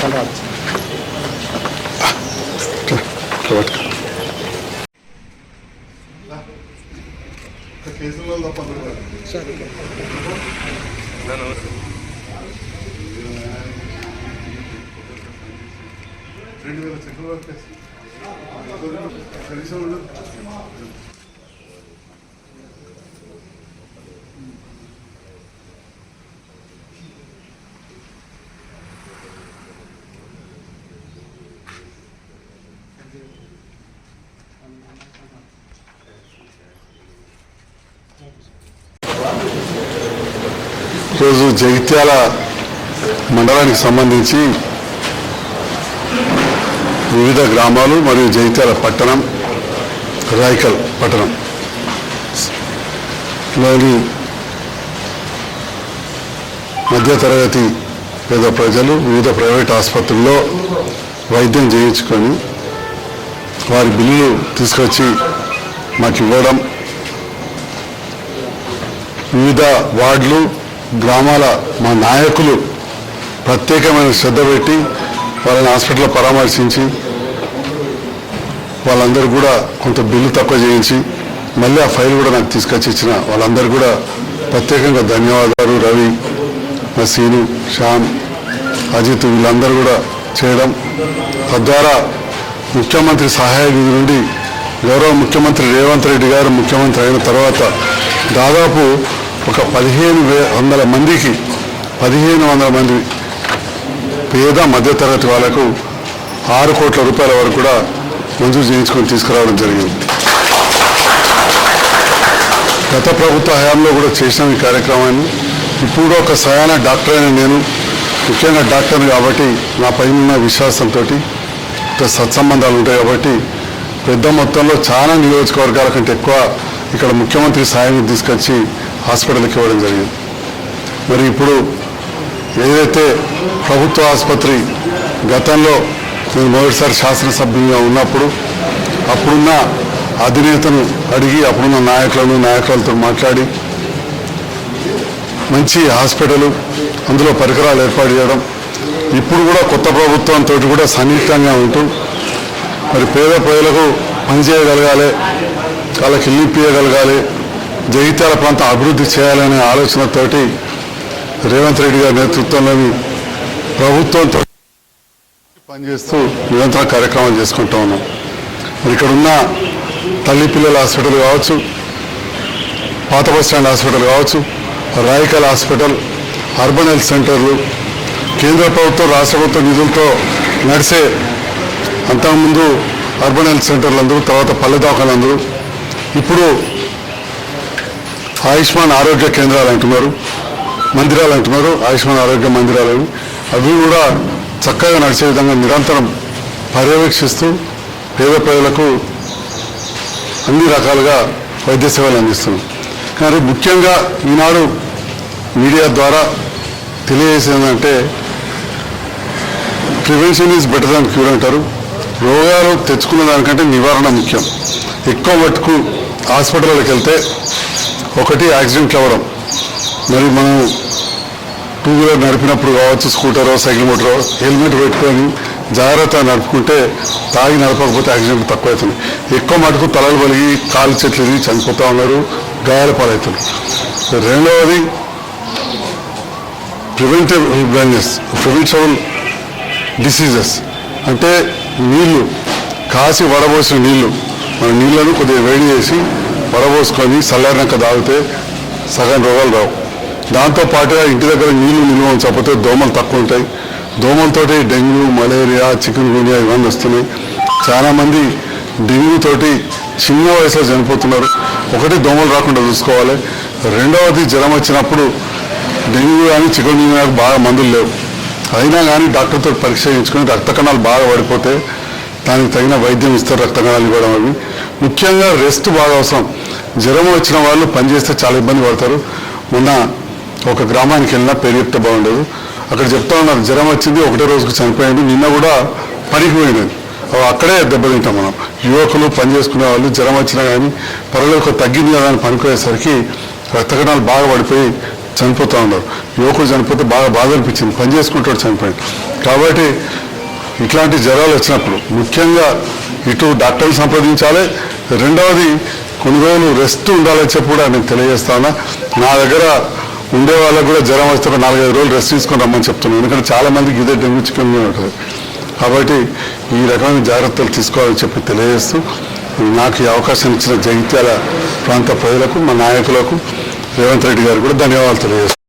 ధన్యవాదాలు కేసులలో తప్ప సార్ రెండు వేల చెక్కుల వరకు కనీసం ఈరోజు జగిత్యాల మండలానికి సంబంధించి వివిధ గ్రామాలు మరియు జగిత్యాల పట్టణం రాయకల్ పట్టణం లోని మధ్యతరగతి పేద ప్రజలు వివిధ ప్రైవేట్ ఆసుపత్రుల్లో వైద్యం చేయించుకొని వారి బిల్లులు తీసుకొచ్చి మాకు ఇవ్వడం వివిధ వార్డులు గ్రామాల మా నాయకులు ప్రత్యేకమైన శ్రద్ధ పెట్టి వాళ్ళని హాస్పిటల్లో పరామర్శించి వాళ్ళందరూ కూడా కొంత బిల్లు తక్కువ చేయించి మళ్ళీ ఆ ఫైల్ కూడా నాకు తీసుకొచ్చి ఇచ్చిన వాళ్ళందరూ కూడా ప్రత్యేకంగా ధన్యవాదాలు రవి నసీను శ్యామ్ అజిత్ వీళ్ళందరూ కూడా చేయడం తద్వారా ముఖ్యమంత్రి సహాయ నిధి నుండి గౌరవ ముఖ్యమంత్రి రేవంత్ రెడ్డి గారు ముఖ్యమంత్రి అయిన తర్వాత దాదాపు ఒక పదిహేను వందల మందికి పదిహేను వందల మంది పేద మధ్యతరగతి వాళ్ళకు ఆరు కోట్ల రూపాయల వరకు కూడా మంజూరు చేయించుకొని తీసుకురావడం జరిగింది. గత ప్రభుత్వ హయాంలో కూడా చేసిన ఈ కార్యక్రమాన్ని. ఇప్పుడు కూడా ఒక సయాన డాక్టర్ అయిన నేను ముఖ్యంగా డాక్టర్ని కాబట్టి నా పైన ఉన్న విశ్వాసంతో సత్సంబంధాలు ఉంటాయి కాబట్టి పెద్ద మొత్తంలో చాలా నియోజకవర్గాల కంటే ఎక్కువ ఇక్కడ ముఖ్యమంత్రి సాయాన్ని తీసుకొచ్చి హాస్పిటల్కి ఇవ్వడం జరిగింది. మరి ఇప్పుడు ఏదైతే ప్రభుత్వ ఆసుపత్రి గతంలో నేను మొదటిసారి శాసనసభ్యునిగా ఉన్నప్పుడు అప్పుడున్న అధినేతను అడిగి అప్పుడున్న నాయకులను నాయకులతో మాట్లాడి మంచి హాస్పిటల్ అందులో పరికరాలు ఏర్పాటు చేయడం ఇప్పుడు కూడా కొత్త ప్రభుత్వంతో కూడా సన్నిహితంగా ఉంటూ మరి పేద ప్రజలకు పనిచేయగలగాలి వాళ్ళకి ఇల్లు ఇప్పించగలగాలి జగిత్యాల ప్రాంతం అభివృద్ధి చేయాలనే ఆలోచనతోటి రేవంత్ రెడ్డి గారి నేతృత్వంలోని ప్రభుత్వంతో పనిచేస్తూ నిరంతరం కార్యక్రమాలు చేసుకుంటూ ఉన్నాం. ఇక్కడున్న ఇక్కడ ఉన్న తల్లి పిల్లల హాస్పిటల్ కావచ్చు పాత బస్ స్టాండ్ హాస్పిటల్ కావచ్చు రాయకల్ హాస్పిటల్ అర్బన్ హెల్త్ సెంటర్లు కేంద్ర ప్రభుత్వం రాష్ట్ర ప్రభుత్వ నిధులతో నడిసే అంతకుముందు అర్బన్ హెల్త్ సెంటర్లు అందరూ తర్వాత పల్లె దవాఖాలు అందరూ. ఇప్పుడు ఆయుష్మాన్ ఆరోగ్య కేంద్రాలు అంటున్నారు మందిరాలు అంటున్నారు ఆయుష్మాన్ ఆరోగ్య మందిరాలు అవి కూడా చక్కగా నడిచే విధంగా నిరంతరం పర్యవేక్షిస్తూ పేద ప్రజలకు అన్ని రకాలుగా వైద్య సేవలు అందిస్తున్నాం. కానీ ముఖ్యంగా ఈనాడు మీడియా ద్వారా తెలియజేసేదంటే prevention is better than cure అంటారు. రోగాలు తెచ్చుకున్న దానికంటే నివారణ ముఖ్యం. ఎక్కువ మట్టుకు హాస్పిటల్కి వెళ్తే ఒకటి యాక్సిడెంట్లు అవ్వడం మరి మనం టూ వీలర్ నడిపినప్పుడు కావచ్చు స్కూటరో సైకిల్ మోటరో హెల్మెట్ పెట్టుకొని జాగ్రత్త నడుపుకుంటే తాగి నడపకపోతే యాక్సిడెంట్ తక్కువ అవుతుంది ఎక్కువ మటుకు తలలు పలిగి కాలు చెట్లు చనిపోతూ ఉన్నారు గాయాల పాలవుతున్నారు. రెండవది ప్రివెంటివ్ బ్లైండ్నెస్ ప్రివెన్షబుల్ డిసీజెస్. అంటే నీళ్ళు కాసి వడబోసిన నీళ్ళు మన నీళ్ళను కొద్దిగా వేడి చేసి వడబోసుకొని చల్లారినాక తాగితే సగం రోగాలు రావు. దాంతో పాటుగా ఇంటి దగ్గర నీళ్ళు నిల్వ ఉంచకపోతే దోమలు తక్కువ ఉంటాయి. దోమలతోటి డెంగ్యూ మలేరియా చికెన్ గునియా ఇవన్నీ వస్తున్నాయి. చాలామంది డెంగ్యూ తోటి చిన్న వయసులో చనిపోతున్నారు. ఒకటి దోమలు రాకుండా చూసుకోవాలి. రెండవది జ్వరం వచ్చినప్పుడు డెంగ్యూ కానీ చికెన్ గునియా బాగా మందులు లేవు. అయినా కానీ డాక్టర్తో పరీక్ష చేయించుకొని రక్త కణాలు బాగా పడిపోతే దానికి తగిన వైద్యం ఇస్తారు రక్త కణాలు ఇవ్వడం అవి. ముఖ్యంగా రెస్ట్ బాగా అవసరం. జ్వరం వచ్చిన వాళ్ళు పనిచేస్తే చాలా ఇబ్బంది పడతారు. మొన్న ఒక గ్రామానికి వెళ్ళినా పేరు చెప్తే బాగుండదు. అక్కడ చెప్తా ఉన్నారు జ్వరం వచ్చింది ఒకటే రోజుకు చనిపోయింది నిన్న కూడా పనికి పోయినది అక్కడే దెబ్బతింటాం మనం. యువకులు పని చేసుకునే వాళ్ళు జ్వరం వచ్చినా కానీ పర్వాలేదు తగ్గింది కదా అని పనిపోయేసరికి రక్తకణాలు బాగా పడిపోయి చనిపోతూ ఉన్నారు. యువకుడు చనిపోతే బాగా బాధ అనిపించింది. పని చేసుకుంటాడు చనిపోయింది కాబట్టి ఇట్లాంటి జ్వరాలు వచ్చినప్పుడు ముఖ్యంగా ఇటు డాక్టర్ని సంప్రదించాలి. రెండవది కొన్ని రోజులు రెస్ట్ ఉండాలని చెప్పి కూడా నేను తెలియజేస్తాను. నా దగ్గర ఉండే వాళ్ళకు కూడా జ్వరం వస్తే ఒక నాలుగైదు రోజులు రెస్ట్ తీసుకొని రమ్మని చెప్తున్నాను. ఎందుకంటే చాలామందికి ఇదే డెంగ్యూ చికెన్ ఉంటుంది. కాబట్టి ఈ రకమైన జాగ్రత్తలు తీసుకోవాలని చెప్పి తెలియజేస్తూ నాకు ఈ అవకాశం ఇచ్చిన జగిత్యాల ప్రాంత ప్రజలకు మా నాయకులకు రేవంత్ రెడ్డి గారు కూడా ధన్యవాదాలు తెలియజేస్తాను